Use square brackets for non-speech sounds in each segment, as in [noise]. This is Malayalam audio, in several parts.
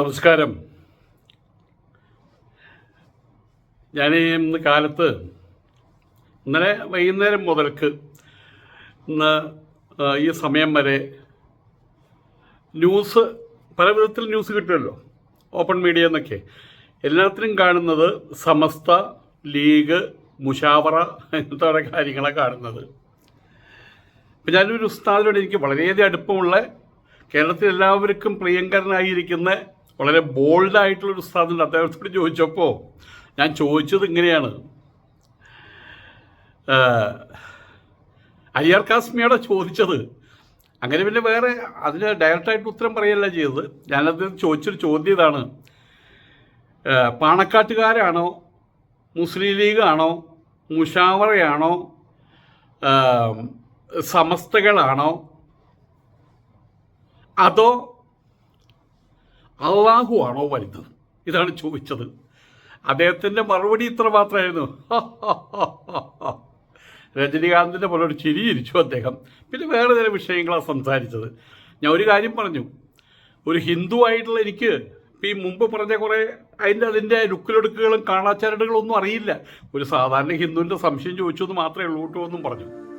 നമസ്കാരം. ഞാൻ ഇന്ന് കാലത്ത് ഇന്നലെ വൈകുന്നേരം മുതൽക്ക് ഇന്ന് ഈ സമയം വരെ ന്യൂസ് പല വിധത്തിൽ ന്യൂസ് കിട്ടുമല്ലോ. ഓപ്പൺ മീഡിയ എന്നൊക്കെ. എല്ലാത്തിനും കാണുന്നത് സമസ്ത ലീഗ് മുഷാവറ അങ്ങനത്തെ കാര്യങ്ങളെ കാണുന്നത്. ഇപ്പം ഞാനൊരു ഉസ്താദിനോട് എനിക്ക് വളരെയധികം അടുപ്പമുള്ള കേരളത്തിൽ എല്ലാവർക്കും പ്രിയങ്കരനായിരിക്കുന്ന വളരെ ബോൾഡായിട്ടുള്ളൊരു ഉസ്താദുണ്ട് അദ്ദേഹത്തോട് ചോദിച്ചപ്പോൾ ഞാൻ ചോദിച്ചത് ഇങ്ങനെയാണ്. അയ്യർ കാസ്മിയോടെ ചോദിച്ചത്. അങ്ങനെ പിന്നെ വേറെ അതിന് ഡയറക്റ്റായിട്ട് ഉത്തരം പറയല്ല ചെയ്തത്. ഞാനത് ചോദിച്ചൊരു ചോദ്യം ഇതാണ്. പാണക്കാട്ടുകാരാണോ? മുസ്ലിം ലീഗാണോ? മുഷാവറയാണോ? സമസ്തകളാണോ? അതോ അള്ളാഹു ആണോ വലുത്? ഇതാണ് ചോദിച്ചത്. അദ്ദേഹത്തിന്റെ മറുപടി ഇത്ര മാത്രമായിരുന്നു. രജനീകാന്തിന്റെ പോലെ ഒരു ചിരിയിരിച്ചു അദ്ദേഹം. പിന്നെ വേറെ ചില വിഷയങ്ങളാണ് സംസാരിച്ചത്. ഞാൻ ഒരു കാര്യം പറഞ്ഞു. ഒരു ഹിന്ദു ആയിട്ടുള്ള എനിക്ക് ഇപ്പം ഈ മുമ്പ് പറഞ്ഞ കുറേ അതിന്റെ അതിന്റെ ലുക്കിലൊടുക്കുകളും കാണാച്ചാരടുകളും ഒന്നും അറിയില്ല. ഒരു സാധാരണ ഹിന്ദുവിന്റെ സംശയം ചോദിച്ചു എന്ന് മാത്രമേ ഉള്ളൂ കേട്ടോ എന്നും പറഞ്ഞു.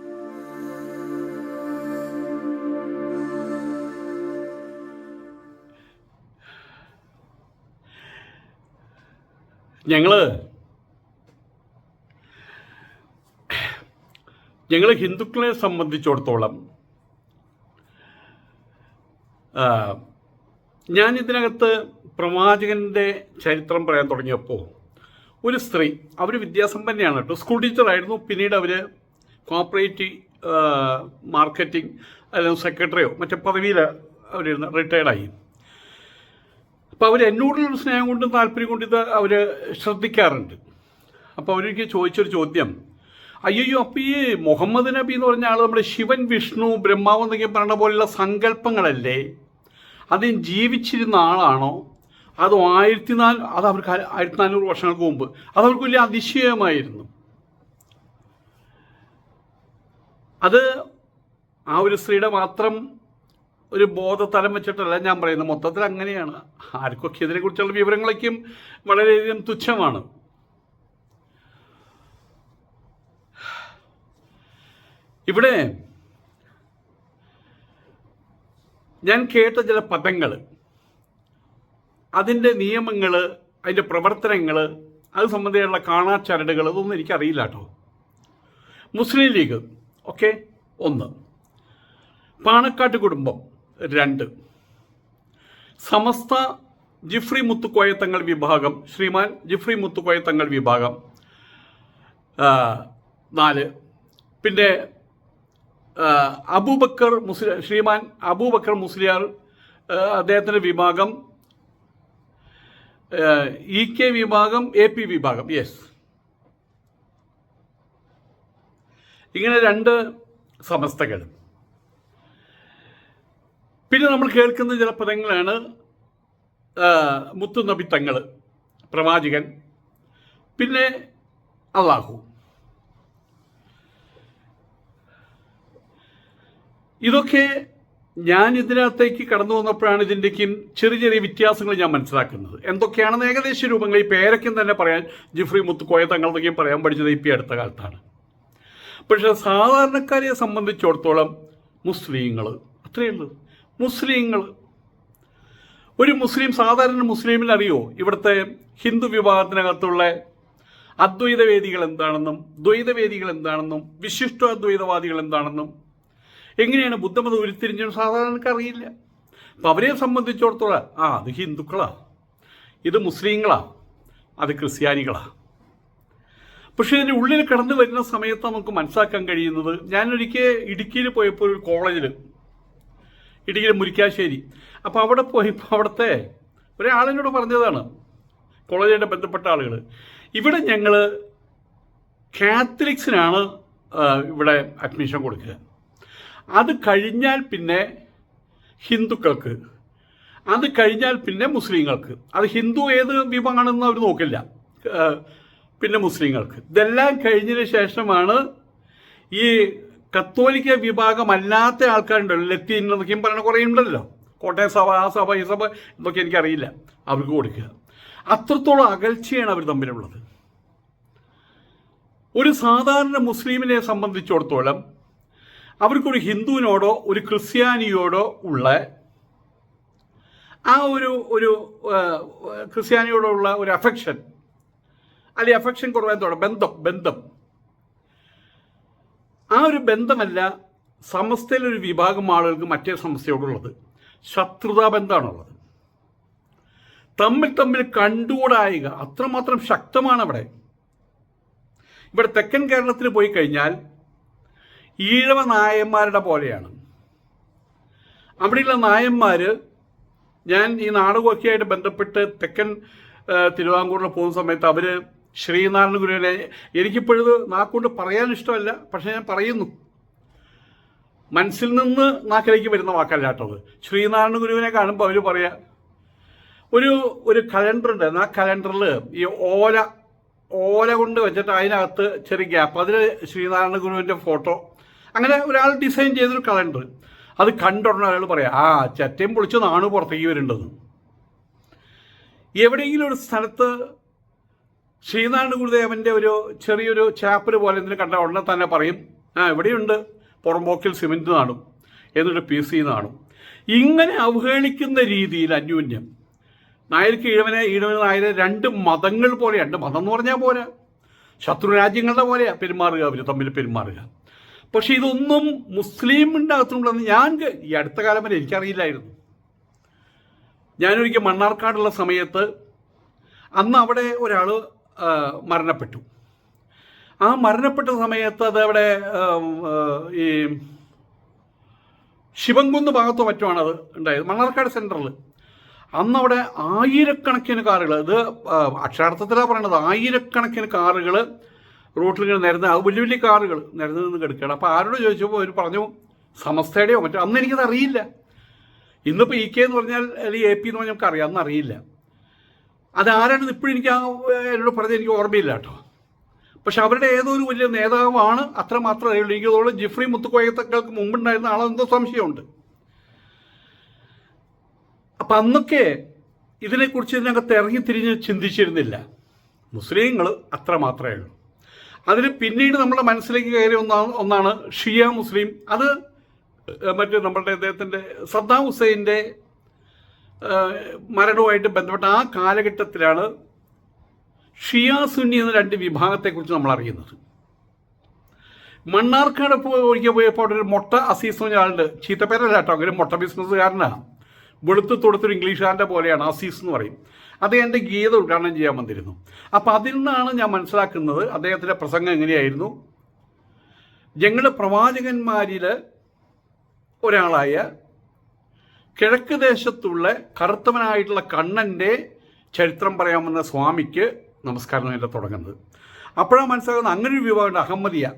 ഞങ്ങൾ ഞങ്ങൾ ഹിന്ദുക്കളെ സംബന്ധിച്ചിടത്തോളം ഞാൻ ഇതിനകത്ത് പ്രവാചകന്റെ ചരിത്രം പറയാൻ തുടങ്ങിയപ്പോൾ ഒരു സ്ത്രീ അവർ വിദ്യാസമ്പന്നയാണ് കേട്ടോ. സ്കൂൾ ടീച്ചറായിരുന്നു പിന്നീട് അവർ കോപ്പറേറ്റീവ് മാർക്കറ്റിംഗ് അല്ലെങ്കിൽ സെക്രട്ടറിയോ മറ്റേ പദവിയിൽ അവരിരുന്ന് റിട്ടയർഡായി അപ്പോൾ അവർ എന്നോടുള്ള സ്നേഹം കൊണ്ടും താല്പര്യം കൊണ്ടും ഇത് അവർ ശ്രദ്ധിക്കാറുണ്ട്. അപ്പോൾ അവരെനിക്ക് ചോദിച്ചൊരു ചോദ്യം. അയ്യോ അപ്പോൾ ഈ മുഹമ്മദ് നബി എന്ന് പറഞ്ഞ ആൾ നമ്മുടെ ശിവൻ വിഷ്ണു ബ്രഹ്മാവ് എന്നൊക്കെ പറയുന്ന പോലുള്ള സങ്കല്പങ്ങളല്ലേ? അതിന് ജീവിച്ചിരുന്ന ആളാണോ? അത് ആയിരത്തി നാല് അത് അവർക്ക് ആയിരത്തി നാനൂറ് വർഷങ്ങൾക്ക് മുമ്പ് അത് അവർക്ക് വലിയ അതിശയമായിരുന്നു. അത് ആ ഒരു സ്ത്രീയുടെ മാത്രം ഒരു ബോധതലം വെച്ചിട്ടല്ല ഞാൻ പറയുന്നത്. മൊത്തത്തിൽ അങ്ങനെയാണ്. ആർക്കൊക്കെ ഇതിനെക്കുറിച്ചുള്ള വിവരങ്ങളൊക്കെയും വളരെയധികം തുച്ഛമാണ്. ഇവിടെ ഞാൻ കേട്ട ചില പദങ്ങൾ അതിന്റെ നിയമങ്ങൾ അതിന്റെ പ്രവർത്തനങ്ങൾ അത് സംബന്ധിച്ചുള്ള കാണാച്ചരടുകൾ അതൊന്നും എനിക്കറിയില്ല കേട്ടോ. മുസ്ലിം ലീഗ് ഓക്കെ? ഒന്ന്. പാണക്കാട്ട് കുടുംബം. രണ്ട്. സമസ്ത ജിഫ്രി മുത്തുക്കോയ തങ്ങൾ വിഭാഗം ശ്രീമാൻ ജിഫ്രി മുത്തുക്കോയ തങ്ങൾ വിഭാഗം നാല്. പിന്നെ അബൂബക്കർ മുസ്ലിം ശ്രീമാൻ അബൂബക്കർ മുസ്ലിയാർ അദ്ദേഹത്തിന്റെ വിഭാഗം ഇ കെ വിഭാഗം എ പി വിഭാഗം. യെസ് ഇങ്ങനെ രണ്ട് സമസ്തകൾ. പിന്നെ നമ്മൾ കേൾക്കുന്ന ചില പദങ്ങളാണ് മുത്തുനബി തങ്ങൾ പ്രവാചകൻ പിന്നെ അള്ളാഹു. ഇതൊക്കെ ഞാൻ ഇതിനകത്തേക്ക് കടന്നു വന്നപ്പോഴാണ് ഇതിന്റെക്കും ചെറിയ ചെറിയ വ്യത്യാസങ്ങൾ ഞാൻ മനസ്സിലാക്കുന്നത്. എന്തൊക്കെയാണെന്ന് ഏകദേശ രൂപങ്ങൾ ഈ പേരൊക്കെ തന്നെ പറയാൻ ജിഫ്രി മുത്തുക്കോയ തങ്ങൾ എന്നൊക്കെയും പറയാൻ പഠിച്ചത് ഇപ്പം അടുത്ത കാലത്താണ്. പക്ഷേ സാധാരണക്കാരെ സംബന്ധിച്ചിടത്തോളം മുസ്ലിങ്ങൾ അത്രയേ ഉള്ളൂ. മുസ്ലിങ്ങൾ. ഒരു മുസ്ലിം സാധാരണ മുസ്ലിമിന് അറിയോ? ഇവിടുത്തെ ഹിന്ദു വിഭാഗത്തിനകത്തുള്ള അദ്വൈതവേദികൾ എന്താണെന്നും ദ്വൈതവേദികൾ എന്താണെന്നും വിശിഷ്ട അദ്വൈതവാദികൾ എന്താണെന്നും എങ്ങനെയാണ് ബുദ്ധമത ഉരുത്തിരിഞ്ഞെന്ന് സാധാരണക്ക് അറിയില്ല. അപ്പം അവരെ സംബന്ധിച്ചിടത്തോളം ആ അത് ഹിന്ദുക്കളാ. ഇത് മുസ്ലിങ്ങളാ. അത് ക്രിസ്ത്യാനികളാ. പക്ഷേ ഇതിന്റെ ഉള്ളിൽ കടന്നു വരുന്ന സമയത്ത് നമുക്ക് മനസ്സിലാക്കാൻ കഴിയുന്നത് ഞാനൊരിക്കൽ ഇടുക്കിയിൽ പോയപ്പോൾ ഒരു കോളേജിൽ ഇടുക്കിയിൽ മുരിക്കാശ്ശേരി. അപ്പോൾ അവിടെ പോയപ്പോൾ അവിടുത്തെ ഒരാളിനോട് പറഞ്ഞതാണ് കോളേജായിട്ട് ബന്ധപ്പെട്ട ആളുകൾ ഇവിടെ ഞങ്ങൾ കാത്തലിക്സിനാണ് ഇവിടെ അഡ്മിഷൻ കൊടുക്കുക. അത് കഴിഞ്ഞാൽ പിന്നെ ഹിന്ദുക്കൾക്ക് അത് കഴിഞ്ഞാൽ പിന്നെ മുസ്ലിങ്ങൾക്ക്. അത് ഹിന്ദു ഏത് വിഭാഗമാണെന്ന് അവർ നോക്കില്ല. പിന്നെ മുസ്ലിങ്ങൾക്ക്. ഇതെല്ലാം കഴിഞ്ഞതിന് ശേഷമാണ് ഈ കത്തോലിക്ക വിഭാഗമല്ലാത്ത ആൾക്കാരുണ്ടല്ലോ. ലത്തീൻ എന്നൊക്കെയും പറയുന്ന കുറേ ഉണ്ടല്ലോ. കോട്ടയം സഭ ആ സഭ ഈ സഭ എന്നൊക്കെ എനിക്കറിയില്ല. അവർക്ക് കൊടുക്കുക. അത്രത്തോളം അകൽച്ചയാണ് അവർ തമ്മിലുള്ളത്. ഒരു സാധാരണ മുസ്ലിമിനെ സംബന്ധിച്ചിടത്തോളം അവർക്കൊരു ഹിന്ദുവിനോടോ ഒരു ക്രിസ്ത്യാനിയോടോ ഉള്ള ആ ഒരു ഒരു ക്രിസ്ത്യാനിയോടുള്ള ഒരു അഫെക്ഷൻ അല്ലെങ്കിൽ അഫെക്ഷൻ തുടങ്ങും. ബന്ധം ബന്ധം. ആ ഒരു ബന്ധമല്ല സമസ്തയിലൊരു വിഭാഗം ആളുകൾക്ക് മറ്റേ സമസ്തയോടുള്ളത്. ശത്രുതാ ബന്ധമാണുള്ളത് തമ്മിൽ തമ്മിൽ കണ്ടുകൂടായിക അത്രമാത്രം ശക്തമാണ് അവിടെ ഇവിടെ തെക്കൻ കേരളത്തിൽ പോയി കഴിഞ്ഞാൽ ഈഴവ നായന്മാരുടെ പോലെയാണ്. അവിടെയുള്ള നായന്മാർ ഞാൻ ഈ നാടകമൊക്കെയായിട്ട് ബന്ധപ്പെട്ട് തെക്കൻ തിരുവാങ്കൂറിൽ പോകുന്ന സമയത്ത് അവർ ശ്രീനാരായണ ഗുരുവിനെ എനിക്കിപ്പോഴത് നാക്കൊണ്ട് പറയാൻ ഇഷ്ടമല്ല പക്ഷെ ഞാൻ പറയുന്നു. മനസ്സിൽ നിന്ന് നാക്കിലേക്ക് വരുന്ന വാക്കല്ല കേട്ടത് ശ്രീനാരായണ ഗുരുവിനെ കാണുമ്പോൾ അവർ പറയാം ഒരു ഒരു കലണ്ടർ ഉണ്ട് ആ കലണ്ടറിൽ ഈ ഓല ഓല കൊണ്ട് വെച്ചിട്ട് അതിനകത്ത് ചെറിയ ഗ്യാപ്പ്. അതിൽ ശ്രീനാരായണ ഗുരുവിന്റെ ഫോട്ടോ. അങ്ങനെ ഒരാൾ ഡിസൈൻ ചെയ്തൊരു കലണ്ടർ. അത് കണ്ടുടനെ അയാൾ പറയാം ആ ചറ്റയും പൊളിച്ച് നാണു പുറത്തേക്ക് വരേണ്ടത്. എവിടെയെങ്കിലും ഒരു സ്ഥലത്ത് ശ്രീനാരായണ ഗുരുദേവന്റെ ഒരു ചെറിയൊരു ചാപ്പൽ പോലെ എന്തിനു കണ്ട ഉടനെ തന്നെ പറയും ആ ഇവിടെയുണ്ട്. പുറമ്പോക്കിൽ സിമെന്റ് നാടും. എന്നിട്ട് പി സി നാടും. ഇങ്ങനെ അവഹേളിക്കുന്ന രീതിയിൽ അന്യൂന്യം നായർക്ക് ഈഴവനെ ഈഴവന് നായരെ രണ്ട് മതങ്ങൾ പോലെ രണ്ട് മതം എന്ന് പറഞ്ഞാൽ പോരാ. ശത്രു രാജ്യങ്ങളുടെ പോലെയാ പെരുമാറുക അവർ തമ്മിൽ പെരുമാറുക. പക്ഷെ ഇതൊന്നും മുസ്ലിമിന്റെ അകത്തുണ്ടെന്ന് ഞാൻ ഈ അടുത്ത കാലം വരെ എനിക്കറിയില്ലായിരുന്നു. ഞാനൊരിക്കൽ മണ്ണാർക്കാടുള്ള സമയത്ത് അന്ന് അവിടെ ഒരാൾ മരണപ്പെട്ടു. ആ മരണപ്പെട്ട സമയത്ത് അതവിടെ ഈ ശിവൻകുന്ന് ഭാഗത്തോ മറ്റുമാണ് അത് ഉണ്ടായത്. മണ്ണാർക്കാട് സെന്ററിൽ അന്ന് അവിടെ ആയിരക്കണക്കിന് കാറുകൾ ഇത് അക്ഷരാർത്ഥത്തിലാണ് പറയണത് ആയിരക്കണക്കിന് കാറുകൾ റോട്ടിൽ ഇങ്ങനെ നിരന്ന് അത് വലിയ വലിയ കാറുകൾ നിരന്ന് നിന്ന് കിടക്കുകയാണ്. അപ്പോൾ ആരോട് ചോദിച്ചപ്പോൾ അവർ പറഞ്ഞു സമസ്തയുടെയോ മറ്റോ? അന്ന് എനിക്കത് അറിയില്ല ഇന്നിപ്പോൾ ഇ കെ എന്ന് പറഞ്ഞാൽ അല്ലെങ്കിൽ എ പി എന്ന് പറഞ്ഞാൽ നമുക്കറിയാം അന്ന് അറിയില്ല അതാരാണെന്ന് ഇപ്പോഴും എനിക്ക് ആ എന്നോട് പറഞ്ഞത് എനിക്ക് ഓർമ്മയില്ല കേട്ടോ. പക്ഷെ അവരുടെ ഏതോ ഒരു വലിയ നേതാവാണ് അത്രമാത്രം അറിയുള്ളൂ എനിക്ക് തോന്നുന്നു ജിഫ്രി മുത്തുക്കോയത്തക്കൾക്ക് മുമ്പുണ്ടായിരുന്ന ആളെന്തോ സംശയമുണ്ട്. അപ്പം അന്നൊക്കെ ഇതിനെക്കുറിച്ച് ഇതിനകത്ത് ഇറങ്ങി തിരിഞ്ഞ് ചിന്തിച്ചിരുന്നില്ല. മുസ്ലിങ്ങൾ അത്ര മാത്രമേ ഉള്ളൂ. അതിന് പിന്നീട് നമ്മുടെ മനസ്സിലേക്ക് കയറിയ ഒന്നാണ് ഒന്നാണ് ഷിയ മുസ്ലിം. അത് മറ്റേ നമ്മുടെ അദ്ദേഹത്തിന്റെ സദ്ദാം ഹുസൈന്റെ മരണവുമായിട്ട് ബന്ധപ്പെട്ട ആ കാലഘട്ടത്തിലാണ് ഷിയ സുന്നി എന്ന രണ്ട് വിഭാഗത്തെക്കുറിച്ച് നമ്മൾ അറിയുന്നത്. മണ്ണാർക്കാട് ഒരിക്കൽ പോയപ്പോൾ അവിടെ ഒരു മൊട്ട അസീസ് എന്ന് ആളുണ്ട് ചീത്തപ്പേരല്ല കേട്ടോ അങ്ങനെ മൊട്ട ബിസിനസ്സുകാരനാണ് വെളുത്ത് തൊടുത്തൊരു ഇംഗ്ലീഷുകാരന്റെ പോലെയാണ് അസീസ് എന്ന് പറയും. അദ്ദേഹം എന്റെ ഗീത ഉദ്ഘാടനം ചെയ്യാൻ വന്നിരുന്നു. അപ്പോൾ അതിൽ നിന്നാണ് ഞാൻ മനസ്സിലാക്കുന്നത് അദ്ദേഹത്തിന്റെ പ്രസംഗം എങ്ങനെയായിരുന്നു. ഞങ്ങളുടെ പ്രവാചകന്മാരിൽ ഒരാളായ കിഴക്ക് ദേശത്തുള്ള കറുത്തവനായിട്ടുള്ള കണ്ണന്റെ ചരിത്രം പറയാമെന്ന സ്വാമിക്ക് നമസ്കാരം എന്റെ തുടങ്ങുന്നത്. അപ്പോഴാണ് മനസ്സിലാകുന്നത് ഒരു വിഭാഗമുണ്ട് അഹമ്മദിയ.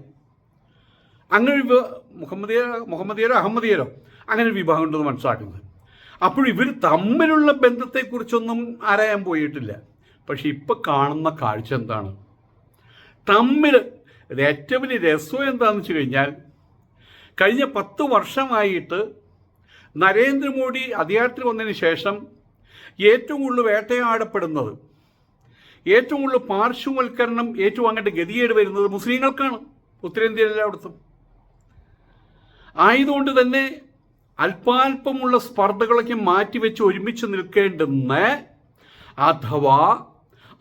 അങ്ങനെ മുഹമ്മദിയ മുഹമ്മദിയരോ അഹമ്മദിയരോ അങ്ങനെ വിഭാഗം ഉണ്ടെന്ന് മനസ്സിലാക്കുന്നത്. അപ്പോൾ ഇവർ തമ്മിലുള്ള ബന്ധത്തെക്കുറിച്ചൊന്നും ആരായാൻ പോയിട്ടില്ല. പക്ഷെ ഇപ്പം കാണുന്ന കാഴ്ച എന്താണ്? തമ്മിൽ ഏറ്റവും വലിയ രസം എന്താണെന്ന് വെച്ച് കഴിഞ്ഞാൽ കഴിഞ്ഞ പത്ത് വർഷമായിട്ട് നരേന്ദ്രമോദി അധികാരത്തിൽ വന്നതിന് ശേഷം ഏറ്റവും കൂടുതൽ വേട്ടയാടപ്പെടുന്നത് ഏറ്റവും കൂടുതൽ പാർശ്വവൽക്കരണം ഏറ്റവും അങ്ങോട്ട് ഗതികേട് വരുന്നത് മുസ്ലിങ്ങൾക്കാണ് ഉത്തരേന്ത്യയിലെല്ലായിടത്തും ആയതുകൊണ്ട് തന്നെ അല്പാൽപമുള്ള സ്പർദ്ധകളൊക്കെ മാറ്റിവെച്ച് ഒരുമിച്ച് നിൽക്കേണ്ടുന്ന അഥവാ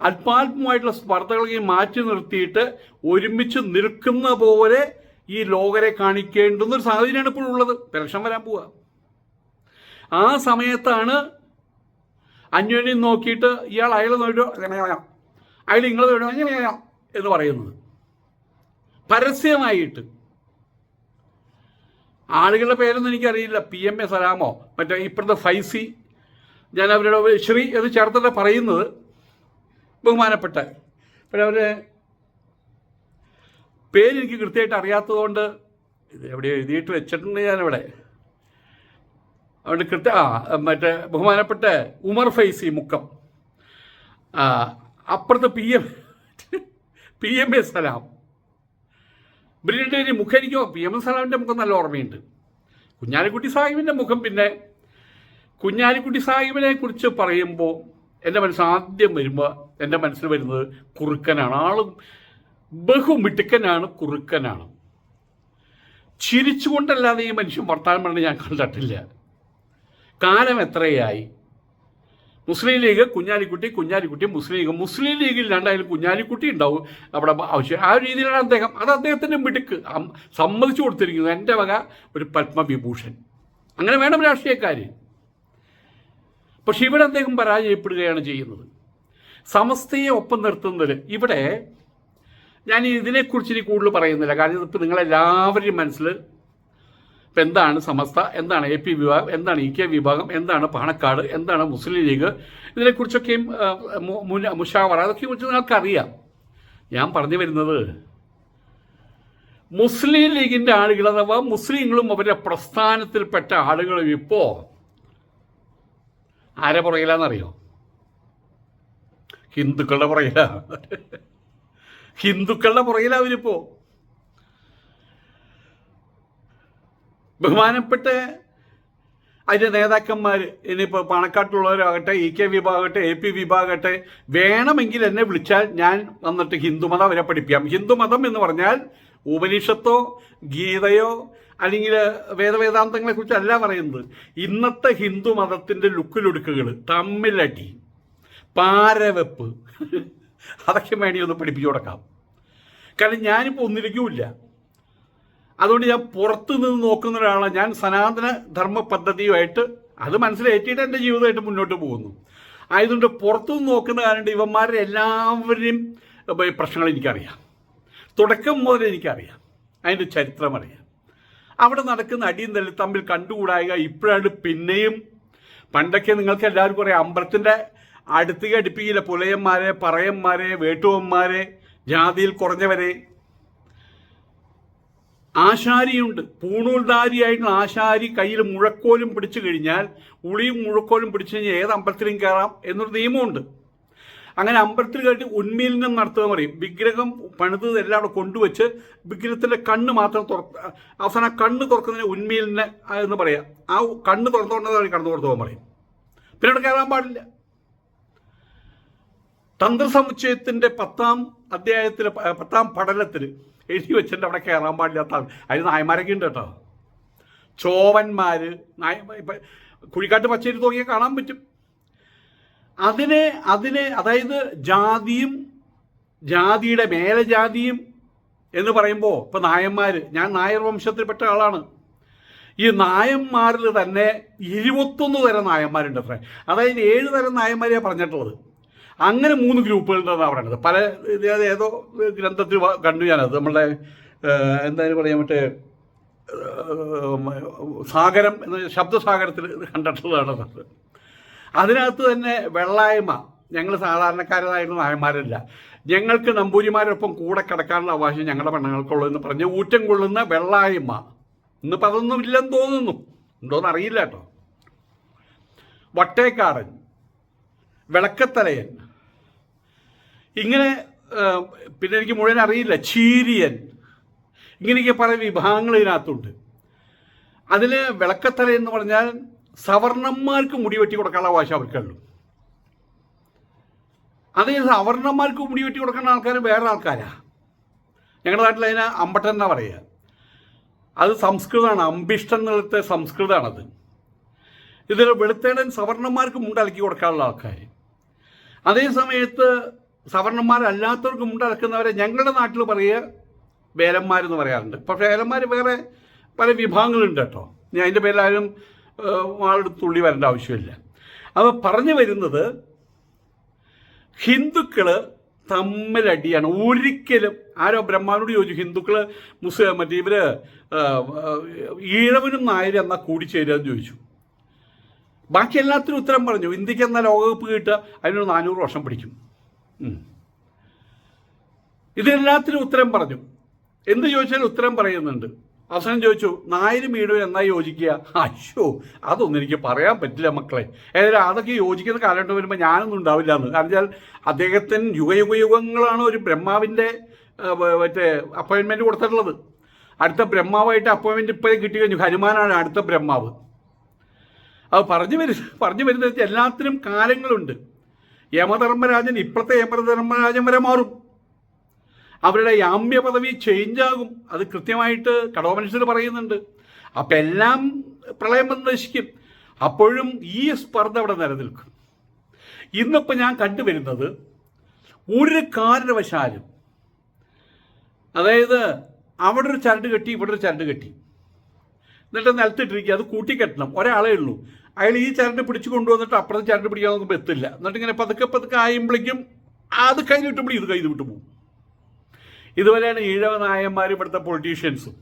അല്പാൽപമായിട്ടുള്ള സ്പർദ്ധകളൊക്കെ മാറ്റി നിർത്തിയിട്ട് ഒരുമിച്ച് നിൽക്കുന്ന പോലെ ഈ ലോകരെ കാണിക്കേണ്ടുന്ന ഒരു സാഹചര്യമാണ് ഇപ്പോൾ ഉള്ളത്. പെലക്ഷൻ വരാൻ പോവുക ആ സമയത്താണ് അന്യോന്യം നോക്കിയിട്ട് ഇയാൾ അയാൾ നോക്കിയിട്ട് അങ്ങനെ അയാൾ നിങ്ങൾ എങ്ങനെയാ എന്ന് പറയുന്നത്. പരസ്യമായിട്ട്. ആളുകളുടെ പേരൊന്നും എനിക്കറിയില്ല. പി എം എ സലാമോ മറ്റേ ഇപ്പോഴത്തെ ഫൈസി ഞാൻ അവരുടെ ശ്രീ എന്ന് ചേർത്തിട്ട് പറയുന്നത്. ബഹുമാനപ്പെട്ട പിന്നെ അവരുടെ പേര് എനിക്ക് കൃത്യമായിട്ട് അറിയാത്തതുകൊണ്ട് ഇത് എവിടെ എഴുതിയിട്ട് വെച്ചിട്ടുണ്ട് ഞാനിവിടെ. അവിടെ കൃത്യ മറ്റേ ബഹുമാനപ്പെട്ട ഉമർ ഫൈസി മുക്കം. അപ്പുറത്ത് P M P M A Salam. Brilliant മുഖം എനിക്കോ പി എം എ സലാമിന്റെ മുഖം നല്ല ഓർമ്മയുണ്ട്. കുഞ്ഞാലിക്കുട്ടി സാഹിബിന്റെ മുഖം പിന്നെ കുഞ്ഞാലിക്കുട്ടി സാഹിബിനെ കുറിച്ച് പറയുമ്പോൾ എന്റെ മനസ്സിൽ ആദ്യം വരുമ്പോൾ എന്റെ മനസ്സിൽ വരുന്നത് കുറുക്കനാണ്. ആളും ബഹുമിടുക്കനാണ് കുറുക്കനാണ്. ചിരിച്ചുകൊണ്ടല്ലാതെ ഈ മനുഷ്യൻ വർത്താനം പറഞ്ഞ് ഞാൻ കണ്ടിട്ടില്ല. കാലം എത്രയായി? മുസ്ലിം ലീഗ് കുഞ്ഞാലിക്കുട്ടി കുഞ്ഞാലിക്കുട്ടി മുസ്ലിം ലീഗ്. മുസ്ലിം ലീഗിൽ രണ്ടായാലും കുഞ്ഞാലിക്കുട്ടി ഉണ്ടാവും അവിടെ ആവശ്യം. ആ രീതിയിലാണ് അദ്ദേഹം. അത് അദ്ദേഹത്തിന്റെ മിടുക്ക്. സമ്മതിച്ചു കൊടുത്തിരിക്കുന്നത് എന്റെ വക ഒരു പത്മവിഭൂഷൺ. അങ്ങനെ വേണം രാഷ്ട്രീയക്കാർ പക്ഷെ ഇവിടെ അദ്ദേഹം പരാജയപ്പെടുകയാണ് ചെയ്യുന്നത്. സമസ്തയെ ഒപ്പം നിർത്തുന്നതിൽ ഇവിടെ ഞാൻ ഇതിനെക്കുറിച്ച് ഇനി കൂടുതൽ പറയുന്നില്ല. കാരണം ഇതിപ്പോൾ നിങ്ങളെല്ലാവരുടെയും മനസ്സിൽ ഇപ്പം എന്താണ് സമസ്ത എന്താണ് എ പി വിഭാഗം എന്താണ് ഇ കെ വിഭാഗം എന്താണ് പാണക്കാട് എന്താണ് മുസ്ലിം ലീഗ് ഇതിനെക്കുറിച്ചൊക്കെയും മുഷാവറ അതൊക്കെ കുറിച്ച് നിങ്ങൾക്കറിയാം. ഞാൻ പറഞ്ഞു വരുന്നത് മുസ്ലിം ലീഗിന്റെ ആളുകൾ അഥവാ മുസ്ലിങ്ങളും അവരുടെ പ്രസ്ഥാനത്തിൽപ്പെട്ട ആളുകളും ഇപ്പോൾ ആരെ പുറകിലാന്നറിയോ? ഹിന്ദുക്കളുടെ പുറകിലാ. ഹിന്ദുക്കളുടെ പുറകിലാ അവരിപ്പോ. ബഹുമാനപ്പെട്ട അതിന്റെ നേതാക്കന്മാർ ഇനിയിപ്പോൾ പണക്കാട്ടുള്ളവരാകട്ടെ ഇ കെ വിഭാഗട്ടെ എ പി വിഭാഗട്ടെ വേണമെങ്കിൽ എന്നെ വിളിച്ചാൽ ഞാൻ വന്നിട്ട് ഹിന്ദുമതം അവരെ പഠിപ്പിക്കാം. ഹിന്ദുമതം എന്ന് പറഞ്ഞാൽ ഉപനിഷത്തോ ഗീതയോ അല്ലെങ്കിൽ വേദവേദാന്തങ്ങളെ കുറിച്ചല്ല പറയുന്നത്. ഇന്നത്തെ ഹിന്ദു മതത്തിന്റെ ലുക്കിലൊടുക്കുകൾ തമ്മിലടി പാരവെപ്പ്. [laughs] അതൊക്കെ വേണമെങ്കിൽ ഒന്ന് പഠിപ്പിച്ചു കൊടുക്കാം. കാരണം ഞാനിപ്പോൾ ഒന്നിലേക്കുമില്ല അതുകൊണ്ട് ഞാൻ പുറത്തു നിന്ന് നോക്കുന്ന ഒരാളാണ് ഞാൻ സനാതന ധർമ്മ പദ്ധതിയുമായിട്ട് അത് മനസ്സിലേറ്റിയിട്ട് എന്റെ ജീവിതമായിട്ട് മുന്നോട്ട് പോകുന്നു. ആയതുകൊണ്ട് പുറത്തു നിന്ന് നോക്കുന്ന കാരണം ഇവന്മാരുടെ എല്ലാവരെയും പ്രശ്നങ്ങൾ എനിക്കറിയാം. തുടക്കം മുതൽ എനിക്കറിയാം. അതിന്റെ ചരിത്രം അറിയാം. അവിടെ നടക്കുന്ന അടിയും തല്ലി തമ്മിൽ കണ്ടുകൂടായ ഇപ്പോഴാണ് പിന്നെയും. പണ്ടൊക്കെ നിങ്ങൾക്ക് എല്ലാവർക്കും അറിയാം അമ്പലത്തിന്റെ അടുത്തേക്ക് അടുപ്പിക്കില്ല. പുലയന്മാരെ പറയന്മാരെ വേട്ടുവന്മാരെ ജാതിയിൽ കുറഞ്ഞവരെ. ആശാരിയുണ്ട്. പൂണൂൽധാരിയായിട്ടുള്ള ആശാരി കയ്യിൽ മുഴക്കോലും പിടിച്ചു കഴിഞ്ഞാൽ ഉളിയും മുഴക്കോലും പിടിച്ചു കഴിഞ്ഞാൽ ഏത് അമ്പലത്തിലും കയറാം എന്നൊരു നിയമമുണ്ട്. അങ്ങനെ അമ്പലത്തിൽ കയറ്റി ഉന്മീലനം നടത്തുക പറയും. വിഗ്രഹം പണിതത് എല്ലാം അവിടെ കൊണ്ടുവച്ച് വിഗ്രഹത്തിന്റെ കണ്ണ് മാത്രം തുറ അവസാനം കണ്ണ് തുറക്കുന്നതിന് ഉന്മീലന എന്ന് പറയാം. ആ കണ്ണ് തുറന്നുകൊണ്ടതാണ് കടന്നു കൊടുത്തു പോകാൻ പറയും. പിന്നെ അവിടെ കയറാൻ പാടില്ല. തന്ത്രസമുച്ചയത്തിന്റെ പത്താം അധ്യായത്തിൽ പത്താം പഠനത്തിൽ എഴുതി വെച്ചിട്ട് അവിടെ കയറാൻ പാടില്ലാത്ത അതിന് നായന്മാരൊക്കെ ഉണ്ട് കേട്ടോ. ചോവന്മാർ നായ കുഴിക്കാട്ട് പച്ചരി തോന്നിയാൽ കാണാൻ പറ്റും. അതിനെ അതിനെ അതായത് ജാതിയും ജാതിയുടെ മേലജാതിയും എന്ന് പറയുമ്പോൾ ഇപ്പം നായന്മാർ ഞാൻ നായർ വംശത്തിൽപ്പെട്ട ആളാണ്. ഈ നായന്മാരിൽ തന്നെ ഇരുപത്തൊന്ന് തരം നായന്മാരുണ്ട് ഫ്രണ്ട് അതായത് ഏഴ് തരം നായന്മാരെയാണ് പറഞ്ഞിട്ടുള്ളത്. അങ്ങനെ മൂന്ന് ഗ്രൂപ്പുകളുണ്ടെന്നാണ് പറയുന്നത് പല ഏതോ ഗ്രന്ഥത്തിൽ കണ്ടു ഞാനത്. നമ്മളുടെ എന്തായാലും പറയാൻ മറ്റേ സാഗരം എന്ന ശബ്ദസാഗരത്തിൽ കണ്ടിട്ടുള്ളതാണ് അത്. അതിനകത്ത് തന്നെ വെള്ളായ്മ ഞങ്ങൾ സാധാരണക്കാരായിരുന്ന നായന്മാരല്ല. ഞങ്ങൾക്ക് നമ്പൂരിമാരൊപ്പം കൂടെ കിടക്കാനുള്ള അവകാശം ഞങ്ങളുടെ പെണ്ണുങ്ങൾക്കുള്ളൂ എന്ന് പറഞ്ഞ് ഊറ്റം കൊള്ളുന്ന വെള്ളായ്മ ഇന്നിപ്പോൾ അതൊന്നും ഇല്ലെന്ന് തോന്നുന്നു. ഉണ്ടോന്ന് അറിയില്ല കേട്ടോ. വട്ടേക്കാരൻ വിളക്കത്തലയൻ ഇങ്ങനെ പിന്നെ എനിക്ക് മുഴുവൻ അറിയില്ല ചീരിയൻ. ഇങ്ങനെയൊക്കെ പല വിഭാഗങ്ങൾ ഇതിനകത്തുണ്ട്. അതിൽ വിളക്കത്തല എന്ന് പറഞ്ഞാൽ സവർണന്മാർക്ക് മുടി വെട്ടി കൊടുക്കാനുള്ള അവകാശം അവർക്കുള്ളൂ അതേ സവർണന്മാർക്ക് മുടി വെട്ടി കൊടുക്കുന്ന ആൾക്കാർ വേറെ ആൾക്കാരാ. ഞങ്ങളുടെ നാട്ടിൽ അതിനെ അമ്പട്ടൻ എന്നാ പറയുക. അത് സംസ്കൃതമാണ് അമ്പിഷ്ടം എന്നുള്ളത്തെ സംസ്കൃതമാണത്. ഇതിൽ വെളുത്തേടൻ സവർണന്മാർക്ക് മുണ്ടലക്കി കൊടുക്കാനുള്ള ആൾക്കാർ അതേ സമയത്ത് സവർണന്മാരല്ലാത്തവർക്ക് മുണ്ടലക്കുന്നവരെ ഞങ്ങളുടെ നാട്ടിൽ പറയുക വേലന്മാരെന്ന് പറയാറുണ്ട്. പക്ഷേ വേലന്മാർ വേറെ പല വിഭാഗങ്ങളുണ്ട് കേട്ടോ. ഞാൻ അതിന്റെ പേരിലാരും ആളുടെ തുള്ളി വരേണ്ട ആവശ്യമില്ല. അപ്പോൾ പറഞ്ഞു വരുന്നത് ഹിന്ദുക്കൾ തമ്മിലടിയാണ്. ഒരിക്കലും ആരോ ബ്രഹ്മാനോട് ചോദിച്ചു ഹിന്ദുക്കൾ മുസ്ലിം മറ്റേ ആ, ഈഴവനും നായരും എന്നാൽ കൂടിച്ചേരുകയെന്ന് ചോദിച്ചു. ബാക്കി എല്ലാത്തിനും ഉത്തരം പറഞ്ഞു. ഇന്ത്യയ്ക്ക് എന്നാൽ ലോകകപ്പ് കിട്ടുക? അതിനൊരു നാനൂറ് വർഷം പിടിക്കും. ഇതെല്ലാത്തിനും ഉത്തരം പറഞ്ഞു. എന്ത് ചോദിച്ചാലും ഉത്തരം പറയുന്നുണ്ട്. അവസാനം ചോദിച്ചു നായരും വീടും എന്നാ യോജിക്കുക? അയ്യോ അതൊന്നും എനിക്ക് പറയാൻ പറ്റില്ല മക്കളെ. ഏതായാലും അതൊക്കെ യോജിക്കുന്ന കാലഘട്ടം വരുമ്പോൾ ഞാനൊന്നും ഉണ്ടാവില്ല എന്ന്. കാരണം വെച്ചാൽ അദ്ദേഹത്തിന് യുഗയുഗയുഗങ്ങളാണ് ഒരു ബ്രഹ്മാവിന്റെ മറ്റേ അപ്പോയിൻമെന്റ് കൊടുത്തിട്ടുള്ളത്. അടുത്ത ബ്രഹ്മാവായിട്ട് അപ്പോയിൻമെന്റ് ഇപ്പോഴേ കിട്ടി കഴിഞ്ഞു. ഹനുമാനാണ് അടുത്ത ബ്രഹ്മാവ്. അത് പറഞ്ഞു വരുന്ന പറഞ്ഞു വരുന്നത് എല്ലാത്തിനും കാലങ്ങളുണ്ട്. യമധർമ്മരാജൻ ഇപ്പോഴത്തെ യമധർമ്മരാജൻ വരെ മാറും. അവരുടെ യാമ്യ പദവി ചേഞ്ച് ആകും. അത് കൃത്യമായിട്ട് കടോമനുഷ്യർ പറയുന്നുണ്ട്. അപ്പം എല്ലാം പ്രളയം വന്ന് നശിക്കും. അപ്പോഴും ഈ സ്പർദ്ധ അവിടെ നിലനിൽക്കും. ഇന്നിപ്പോൾ ഞാൻ കണ്ടുവരുന്നത് ഒരു കാരണവശാലും അതായത് അവിടെ ഒരു ചരട് കെട്ടി ഇവിടെ ഒരു ചരട് കെട്ടി. എന്നിട്ട് നിലത്തിട്ടിരിക്കുക അത് കൂട്ടിക്കെട്ടണം. ഒരാളേ ഉള്ളൂ. അയാൾ ഈ ചരട് പിടിച്ചു കൊണ്ടുവന്നിട്ട് അപ്പുറത്തെ ചരട് പിടിക്കാൻ നോക്കുമ്പോൾ എത്തില്ല. എന്നിട്ട് ഇങ്ങനെ പതുക്കെ പതുക്കെ ആയുമ്പോഴേക്കും അത് കൈ വിട്ടുമ്പോൾ ഇത് കൈ വിട്ടു പോകും. ഇതുപോലെയാണ് ഈഴവ നായന്മാരും ഇവിടുത്തെ പൊളിറ്റീഷ്യൻസും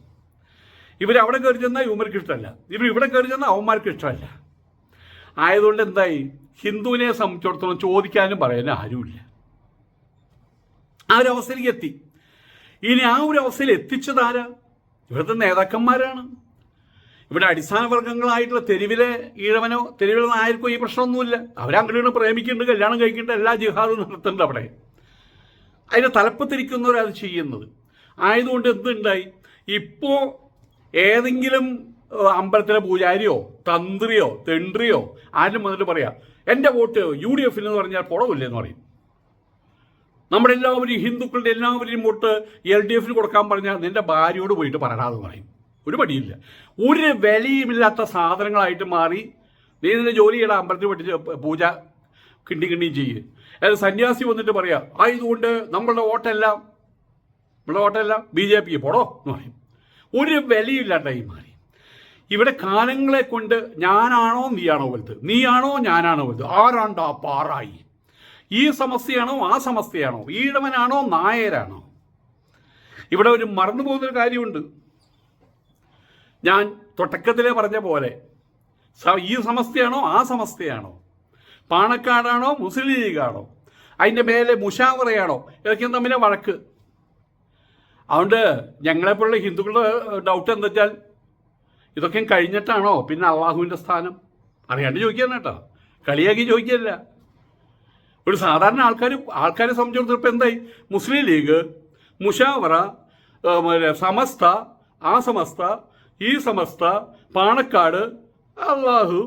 ഇവർ അവിടെ കയറി ചെന്നാൽ ഇവർക്ക് ഇഷ്ടമല്ല. ഇവർ ഇവിടെ കയറി ചെന്നാൽ അവന്മാർക്ക് ഇഷ്ടമല്ല. ആയതുകൊണ്ട് എന്തായി? ഹിന്ദുവിനെ സംബന്ധിച്ചിടത്തോളം ചോദിക്കാനും പറയാനും ആരുമില്ല. ആ ഒരു അവസ്ഥയിലേക്ക് എത്തി. ഇനി ആ ഒരു അവസ്ഥയിൽ എത്തിച്ചതാരാ ഇവിടുത്തെ നേതാക്കന്മാരാണ്. ഇവിടെ അടിസ്ഥാന വർഗങ്ങളായിട്ടുള്ള തെരുവിലെ ഈഴവനോ തെരുവിലെ നായർക്കോ ഈ പ്രശ്നമൊന്നുമില്ല. അവരങ്ങനെയാണ് പ്രേമിക്കുന്നുണ്ട് കല്യാണം കഴിക്കുന്നുണ്ട് എല്ലാ ജിഹാദും നടത്തുന്നുണ്ട് അവിടെ. അതിന്റെ തലപ്പത്തിരിക്കുന്നവരത് ചെയ്യുന്നത്. ആയതുകൊണ്ട് എന്തുണ്ടായി? ഇപ്പോൾ ഏതെങ്കിലും അമ്പലത്തിലെ പൂജാരിയോ തന്ത്രിയോ തെണ്ട്രിയോ ആരും വന്നിട്ട് പറയാം എന്റെ വോട്ട് യു ഡി എഫിൽ എന്ന് പറഞ്ഞാൽ പുറവില്ലെന്ന് പറയും. നമ്മുടെ എല്ലാവരും ഹിന്ദുക്കളുടെ എല്ലാവരെയും വോട്ട് എൽ ഡി എഫിന് കൊടുക്കാൻ പറഞ്ഞാൽ നിന്റെ ഭാര്യയോട് പോയിട്ട് പറയണമെന്ന് പറയും. ഒരു പടിയില്ല ഒരു വിലയുമില്ലാത്ത സാധനങ്ങളായിട്ട് മാറി നീ നിന്റെ ജോലി അമ്പലത്തിൽ പഠിച്ച് പൂജ കിണ്ടി കിണ്ടിയും ചെയ്യുക അതായത് സന്യാസി വന്നിട്ട് പറയാം ആയതുകൊണ്ട് നമ്മളുടെ വോട്ടെല്ലാം നമ്മളുടെ വോട്ടെല്ലാം ബി ജെ പിക്ക് പോടോ എന്ന് പറയും. ഒരു വിലയില്ലാണ്ടായി മാറി. ഇവിടെ കാലങ്ങളെ കൊണ്ട് ഞാനാണോ നീയാണോ വലുത്? നീയാണോ ഞാനാണോ വലുത്? ആരാണ്ടാ പാറായി? ഈ സമസ്യയാണോ ആ സമസ്യയാണോ? ഈഴവനാണോ നായരാണോ? ഇവിടെ ഒരു മറന്നു പോകുന്നൊരു കാര്യമുണ്ട്. ഞാൻ തുടക്കത്തിലേ പറഞ്ഞ പോലെ ഈ സമസ്തയാണോ ആ സമസ്തയാണോ? പാണക്കാടാണോ മുസ്ലിം ലീഗാണോ? അതിന്റെ മേലെ മുഷാവറയാണോ? ഇതൊക്കെ തമ്മിലെ വഴക്ക്. അതുകൊണ്ട് ഞങ്ങളെപ്പോലുള്ള ഹിന്ദുക്കളുടെ ഡൗട്ട് എന്താ വെച്ചാൽ ഇതൊക്കെ കഴിഞ്ഞിട്ടാണോ? പിന്നെ അള്ളാഹുവിന്റെ സ്ഥാനം? അറിയാണ്ട് ചോദിക്കാൻ കേട്ടോ. കളിയാക്കി ചോദിക്കല്ല ഒരു സാധാരണ ആൾക്കാർ ആൾക്കാരെ സംബന്ധിച്ചിടത്തോളം എന്തായി? മുസ്ലിം ലീഗ് മുഷാവറ സമസ്ത ആ സമസ്ത ഈ സമസ്ത പാണക്കാട് അള്ളാഹു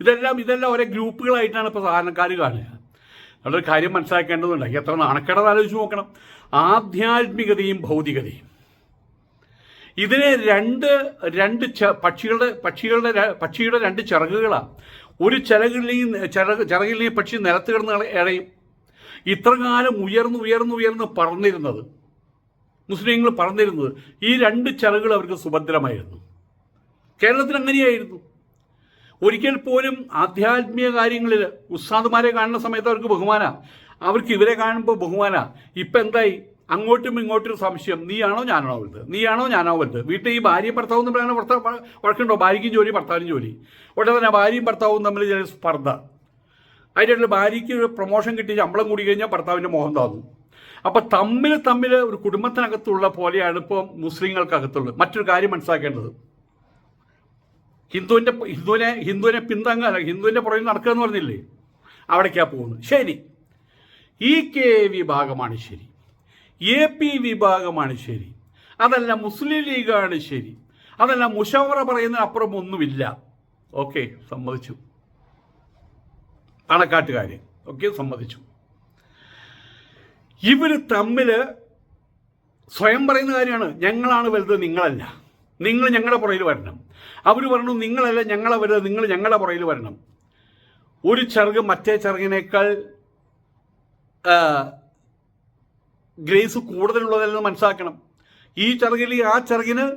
ഇതെല്ലാം ഇതെല്ലാം ഒരേ ഗ്രൂപ്പുകളായിട്ടാണ് ഇപ്പോൾ സാധാരണക്കാർ കാണുക. നമ്മളൊരു കാര്യം മനസ്സിലാക്കേണ്ടതുണ്ട്. എത്ര നാണക്കേടത് ആലോചിച്ച് നോക്കണം. ആധ്യാത്മികതയും ഭൗതികതയും. ഇതിനെ രണ്ട് രണ്ട് പക്ഷികളുടെ പക്ഷികളുടെ പക്ഷിയുടെ രണ്ട് ചിറകുകളാണ് ഒരു ചിറകിലെയും ചിറക് ചിറകിലെയും പക്ഷി നിലത്ത് കിടന്ന് ഇടയും ഇത്രകാലം ഇത്ര കാലം ഉയർന്നു ഉയർന്നു ഉയർന്ന് പറന്നിരുന്നത്. മുസ്ലിങ്ങൾ പറഞ്ഞിരുന്നത് ഈ രണ്ട് ചിറകുകൾ അവർക്ക് സുഭദ്രമായിരുന്നു. കേരളത്തിൽ അങ്ങനെയായിരുന്നു. ഒരിക്കൽ പോലും ആധ്യാത്മിക കാര്യങ്ങളിൽ ഉസ്താദുമാരെ കാണുന്ന സമയത്ത് അവർക്ക് ബഹുമാന. അവർക്ക് ഇവരെ കാണുമ്പോൾ ബഹുമാന. ഇപ്പം എന്തായി? അങ്ങോട്ടും ഇങ്ങോട്ടും സംശയം. നീയാണോ ഞാനാണോ വലുത്? നീയാണോ ഞാനാണോ വലുത്? വീട്ടിൽ ഈ ഭാര്യയും ഭർത്താവും തമ്മിലാണ് ഭർത്താവ് വഴക്കുണ്ടോ? ഭാര്യയ്ക്കും ജോലി ഭർത്താവിനും ജോലി. ഉടനെ തന്നെ ഭാര്യയും ഭർത്താവും തമ്മിൽ ചില സ്പർദ്ധ. അതിന്റെ ഭാര്യയ്ക്ക് ഒരു പ്രൊമോഷൻ കിട്ടി ശമ്പളം കൂടി കഴിഞ്ഞാൽ ഭർത്താവിന്റെ മോഹം താന്നു. അപ്പം തമ്മിൽ തമ്മിൽ ഒരു കുടുംബത്തിനകത്തുള്ള പോലെയാണ് ഇപ്പോൾ മുസ്ലിങ്ങൾക്കകത്തുള്ളത്. മറ്റൊരു കാര്യം മനസ്സിലാക്കേണ്ടത്. ഹിന്ദുവിന്റെ ഹിന്ദുവിനെ ഹിന്ദുവിനെ പിന്തങ്ങ ഹിന്ദുവിന്റെ പുറകിൽ നടക്കുക എന്ന് പറഞ്ഞില്ലേ? അവിടേക്കാണ് പോകുന്നത്. ശരി. ഇ കെ വിഭാഗമാണ് ശരി. എ പി വിഭാഗമാണ് ശരി. അതല്ല മുസ്ലിം ലീഗാണ് ശരി. അതല്ല മുഷവറ പറയുന്നതിന് അപ്പുറം ഒന്നുമില്ല ഓക്കെ സമ്മതിച്ചു. അണക്കാട്ടുകാർ ഓക്കെ സമ്മതിച്ചു. ഇവർ തമ്മിൽ സ്വയം പറയുന്ന കാര്യമാണ്. ഞങ്ങളാണ് വലുത് നിങ്ങളല്ല. നിങ്ങൾ ഞങ്ങളുടെ പുറയിൽ വരണം. അവർ പറഞ്ഞു നിങ്ങളല്ല ഞങ്ങളെ വലുത് നിങ്ങൾ ഞങ്ങളുടെ പുറയിൽ വരണം. ഒരു ചെറുക് മറ്റേ ചെറുകിനേക്കാൾ ഗ്രേസ് കൂടുതലുള്ളതല്ലെന്ന് മനസ്സിലാക്കണം. ഈ ചെറുകിൽ ആ ചെറുകിന്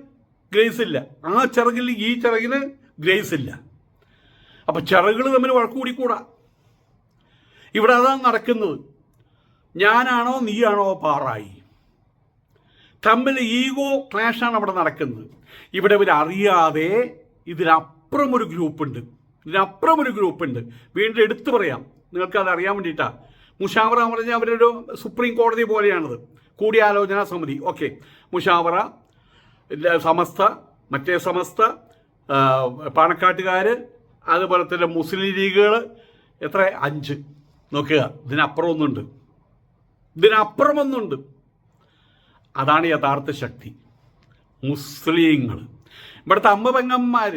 ഗ്രേസ് ഇല്ല. ആ ചെറുകിൽ ഈ ചെറുകിന് ഗ്രേസ് ഇല്ല. അപ്പം ചിറകുകൾ തമ്മിൽ വഴക്ക് കൂടിക്കൂടാ. ഇവിടെ അതാണ് നടക്കുന്നത്. ഞാനാണോ നീയാണോ പാറായി? തമ്മിൽ ഈഗോ ക്ലാഷാണ് അവിടെ നടക്കുന്നത്. ഇവിടെ ഇവർ അറിയാതെ ഇതിനപ്പുറം ഒരു ഗ്രൂപ്പുണ്ട്. ഇതിനപ്പുറം ഒരു ഗ്രൂപ്പുണ്ട്. വീണ്ടും എടുത്തു പറയാം. നിങ്ങൾക്കത് അറിയാൻ വേണ്ടിയിട്ടാ. മുഷാവറ എന്ന് പറഞ്ഞാൽ അവരൊരു സുപ്രീം കോടതി പോലെയാണത്. കൂടിയാലോചന സമിതി. ഓക്കെ. മുഷാവറ സമസ്ത മറ്റേ സമസ്ത പാണക്കാട്ടുകാർ അതുപോലെ തന്നെ മുസ്ലിം ലീഗുകൾ എത്ര? അഞ്ച്. നോക്കുക. ഇതിനപ്പുറം ഒന്നുണ്ട്. ഇതിനപ്പുറം ഒന്നുണ്ട് അതാണ് യഥാർത്ഥ ശക്തി. മുസ്ലിങ്ങൾ. ഇവിടുത്തെ അമ്മ പെങ്ങന്മാർ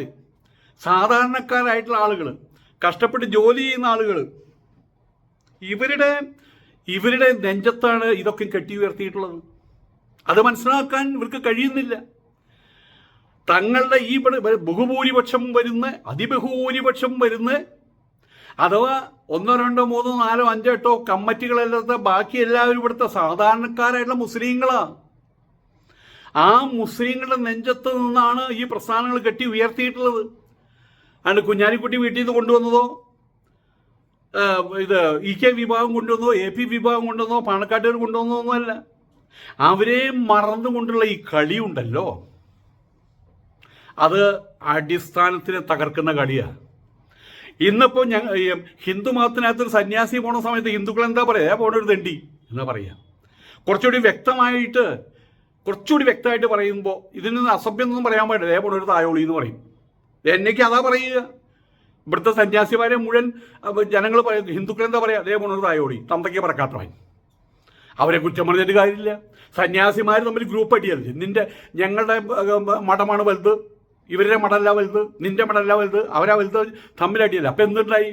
സാധാരണക്കാരായിട്ടുള്ള ആളുകൾ കഷ്ടപ്പെട്ട് ജോലി ചെയ്യുന്ന ആളുകൾ ഇവരുടെ ഇവരുടെ നെഞ്ചത്താണ് ഇതൊക്കെ കെട്ടി ഉയർത്തിയിട്ടുള്ളത്. അത് മനസ്സിലാക്കാൻ ഇവർക്ക് കഴിയുന്നില്ല. തങ്ങളുടെ ഈ ബഹുഭൂരിപക്ഷം വരുന്ന അതിബഹുഭൂരിപക്ഷം വരുന്ന അഥവാ ഒന്നോ രണ്ടോ മൂന്നോ നാലോ അഞ്ചോ എട്ടോ കമ്മിറ്റികളല്ലാത്ത ബാക്കി എല്ലാവരും ഇവിടുത്തെ സാധാരണക്കാരായിട്ടുള്ള മുസ്ലിങ്ങളാണ് ആ മുസ്ലിങ്ങളുടെ നെഞ്ചത്ത് നിന്നാണ് ഈ പ്രസ്ഥാനങ്ങൾ കെട്ടി ഉയർത്തിയിട്ടുള്ളത്. അണ്ട് കുഞ്ഞാലിക്കുട്ടി വീട്ടിൽ നിന്ന് കൊണ്ടുവന്നതോ ഇത് ഇ കെ വിഭാഗം കൊണ്ടുവന്നോ എ പി വിഭാഗം കൊണ്ടുവന്നോ പാണക്കാട്ടുകാർ കൊണ്ടുവന്നോ ഒന്നുമല്ല അവരെ മറന്നുകൊണ്ടുള്ള ഈ കളിയുണ്ടല്ലോ അത് അടിസ്ഥാനത്തിന് തകർക്കുന്ന കളിയാണ് ഇന്നിപ്പോൾ ഞങ്ങൾ ഹിന്ദു മതത്തിനകത്തൊരു സന്യാസി പോണ സമയത്ത് ഹിന്ദുക്കൾ എന്താ പറയുക പോണ ഒരു തെണ്ടി എന്നാ പറയാ. കുറച്ചുകൂടി വ്യക്തമായിട്ട് കുറച്ചുകൂടി വ്യക്തമായിട്ട് പറയുമ്പോൾ ഇതിൽ നിന്ന് അസഭ്യം ഒന്നും പറയാൻ പാടില്ല. ഏ പോണ ഒരു തായോളി എന്ന് പറയും. എന്നേക്ക് അതാ പറയുക. ഇവിടുത്തെ സന്യാസിമാരെ മുഴുവൻ ജനങ്ങൾ പറയും ഹിന്ദുക്കൾ എന്താ പറയുക അതേ പോണ ഒരു തായോളി തന്തയ്ക്ക് പറക്കാത്തവൻ. അവരെ കുറ്റം പറഞ്ഞിട്ട് കാര്യമില്ല. സന്യാസിമാർ തമ്മിൽ ഗ്രൂപ്പ് അടിയല്ലേ നിന്റെ ഞങ്ങളുടെ മഠമാണ് വലുത്. ഇവരുടെ മടല്ല വലുത് നിന്റെ മടല്ല വലുത് അവരാ വലുത് തമ്മിലടിയല്ല. അപ്പം എന്തുണ്ടായി?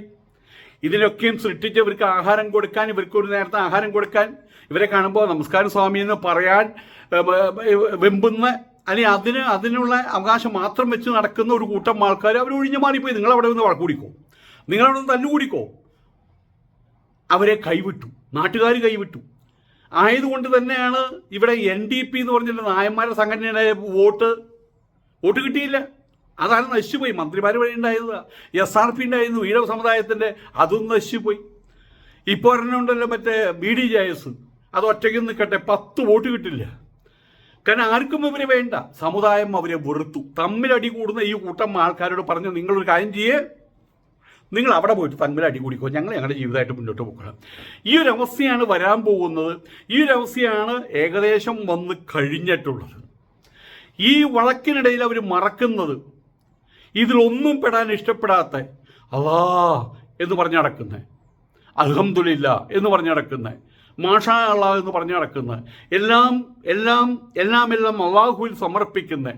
ഇതിനൊക്കെയും സൃഷ്ടിച്ച് ഇവർക്ക് ആഹാരം കൊടുക്കാൻ ഇവർക്ക് ഒരു നേരത്തെ ആഹാരം കൊടുക്കാൻ ഇവരെ കാണുമ്പോൾ നമസ്കാരം സ്വാമി എന്ന് പറയാൻ വെമ്പുന്ന അല്ലെങ്കിൽ അതിന് അതിനുള്ള അവകാശം മാത്രം വെച്ച് നടക്കുന്ന ഒരു കൂട്ടം ആൾക്കാർ അവർ ഒഴിഞ്ഞു മാറിപ്പോയി. നിങ്ങൾ അവിടെ നിന്ന് വഴക്കൂടിക്കോ നിങ്ങളവിടെ നിന്ന് തല്ലുകൂടിക്കോ അവരെ കൈവിട്ടു. നാട്ടുകാർ കൈവിട്ടു. ആയതുകൊണ്ട് തന്നെയാണ് ഇവിടെ എൻ ഡി പി എന്ന് പറഞ്ഞിട്ട് നായന്മാരുടെ സംഘടനയുടെ വോട്ട് വോട്ട് കിട്ടിയില്ല. അതാണ് നശിച്ചുപോയി. മന്ത്രിമാർ വഴി ഉണ്ടായത്. എസ് ആർ പി ഉണ്ടായിരുന്നു. ഈഴവ സമുദായത്തിന്റെ അതും നശിച്ചുപോയി. ഇപ്പോൾ ഒരെണ്ണമുണ്ടല്ലോ മറ്റേ ബി ഡി ജെ എസ് അത് ഒറ്റയ്ക്ക് നിൽക്കട്ടെ. പത്ത് വോട്ട് കിട്ടില്ല. കാരണം ആർക്കും ഇവരെ വേണ്ട. സമുദായം അവരെ വെറുത്തു. തമ്മിലടി കൂടുന്ന ഈ കൂട്ടം ആൾക്കാരോട് പറഞ്ഞു നിങ്ങളൊരു കാര്യം ചെയ്യേ. നിങ്ങൾ അവിടെ പോയിട്ട് തമ്മിൽ അടി കൂടിക്കോ. ഞങ്ങൾ ഞങ്ങളുടെ ജീവിതമായിട്ട് മുന്നോട്ട് പോകണം ഈ ഒരു അവസ്ഥയാണ് വരാൻ പോകുന്നത്. ഈ ഒരു അവസ്ഥയാണ് ഏകദേശം വന്ന് കഴിഞ്ഞിട്ടുള്ളത്. ഈ വഴക്കിനിടയിൽ അവർ മറക്കുന്നത്. ഇതിലൊന്നും പെടാൻ ഇഷ്ടപ്പെടാത്ത അള്ളാ എന്ന് പറഞ്ഞ് നടക്കുന്നത് അൽഹംദുലില്ല എന്ന് പറഞ്ഞ് നടക്കുന്നത് മാഷാ അള്ളാ എന്ന് പറഞ്ഞ് നടക്കുന്നത് എല്ലാം എല്ലാം എല്ലാം എല്ലാം അള്ളാഹുവിൽ സമർപ്പിക്കുന്ന.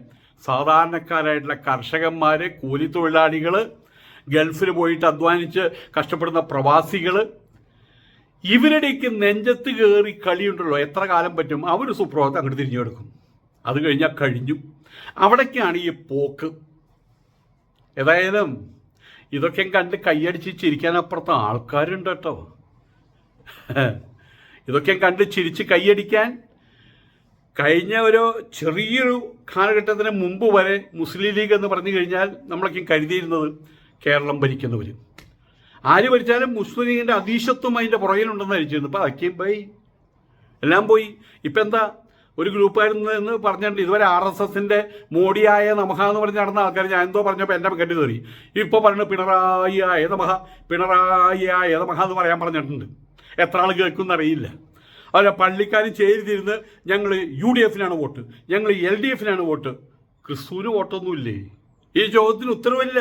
സാധാരണക്കാരായിട്ടുള്ള കർഷകന്മാർ കൂലിത്തൊഴിലാളികൾ ഗൾഫിൽ പോയിട്ട് അധ്വാനിച്ച് കഷ്ടപ്പെടുന്ന പ്രവാസികൾ ഇവരുടെയൊക്കെ നെഞ്ചത്ത് കയറി കളിയുണ്ടല്ലോ. എത്ര കാലം പറ്റും? അവർ സുപ്രഭാതം അങ്ങോട്ട് തിരിഞ്ഞു കൊടുക്കും. അത് കഴിഞ്ഞാൽ കഴിഞ്ഞു. അവിടേക്കാണ് ഈ പോക്ക്. ഏതായാലും ഇതൊക്കെ കണ്ട് കൈയടിച്ച് ചിരിക്കാനപ്പുറത്ത് ആൾക്കാരുണ്ട് കേട്ടോ. ഇതൊക്കെ കണ്ട് ചിരിച്ച് കൈയടിക്കാൻ കഴിഞ്ഞ ഒരു ചെറിയൊരു കാലഘട്ടത്തിന് മുമ്പ് വരെ മുസ്ലിം ലീഗ് എന്ന് പറഞ്ഞു കഴിഞ്ഞാൽ നമ്മളൊക്കെ കരുതിയിരുന്നത് കേരളം ഭരിക്കുന്നവർ ആര് ഭരിച്ചാലും മുസ്ലിം ലീഗിന്റെ അതീശത്വം അതിന്റെ പുറകിലുണ്ടെന്ന് അരിച്ചിരുന്നു ഇപ്പം അതൊക്കെയും പോയി. എല്ലാം പോയി. ഇപ്പം എന്താ? ഒരു ഗ്രൂപ്പായിരുന്നു എന്ന് പറഞ്ഞിട്ടുണ്ട്. ഇതുവരെ ആർ എസ് എസിന്റെ മോഡിയായ നമഹ എന്ന് പറഞ്ഞ് നടന്ന ആൾക്കാർ ഞാൻ എന്തോ പറഞ്ഞപ്പോൾ എന്റെ കെട്ടി കയറി. ഇപ്പോൾ പറഞ്ഞു പിണറായി ആയ നമഹ പിണറായി ആയ എന്ന് പറയാൻ പറഞ്ഞിട്ടുണ്ട്. എത്ര ആൾ കേൾക്കുമെന്ന് അറിയില്ല. അല്ല പള്ളിക്കാരും ചേരിതിരുന്ന് ഞങ്ങൾ യു ഡി എഫിനാണ് വോട്ട് ഞങ്ങൾ എൽ ഡി എഫിനാണ് വോട്ട്. ക്രിസ്തുവിന് വോട്ടൊന്നുമില്ലേ? ഈ ചോദ്യത്തിന് ഉത്തരവില്ല.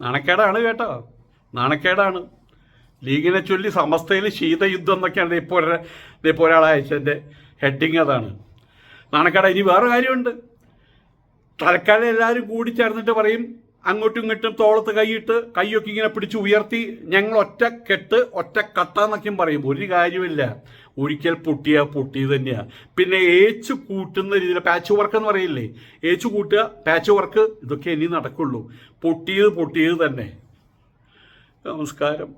നാണക്കേടാണ് കേട്ടോ. നാണക്കേടാണ്. ലീഗിനെ ചൊല്ലി സമസ്തയിൽ ശീതയുദ്ധം എന്നൊക്കെയാണ് ഇപ്പോൾ ഇപ്പോൾ ഒരാളയച്ചെന്റെ ഹെഡിങ് അതാണ്. നാണക്കേട ഇനി വേറെ കാര്യമുണ്ട്. തൽക്കാലം എല്ലാവരും കൂടി ചേർന്നിട്ട് പറയും അങ്ങോട്ടും ഇങ്ങോട്ടും തോളത്ത് കൈയിട്ട് കൈയൊക്കെ ഇങ്ങനെ പിടിച്ച് ഉയർത്തി ഞങ്ങൾ ഒറ്റ കെട്ട് ഒറ്റ കട്ടാന്നൊക്കെയും പറയും. ഒരു കാര്യമില്ല ഒരിക്കൽ പൊട്ടിയ പൊട്ടി തന്നെയാണ് പിന്നെ ഏച്ചു കൂട്ടുന്ന രീതിയിൽ പാച്ച് വർക്ക് എന്ന് പറയില്ലേ? ഏച്ചു കൂട്ടുക പാച്ച് വർക്ക് ഇതൊക്കെ ഇനി നടക്കുള്ളൂ. പൊട്ടിയത് പൊട്ടിയത് തന്നെ. നമസ്കാരം.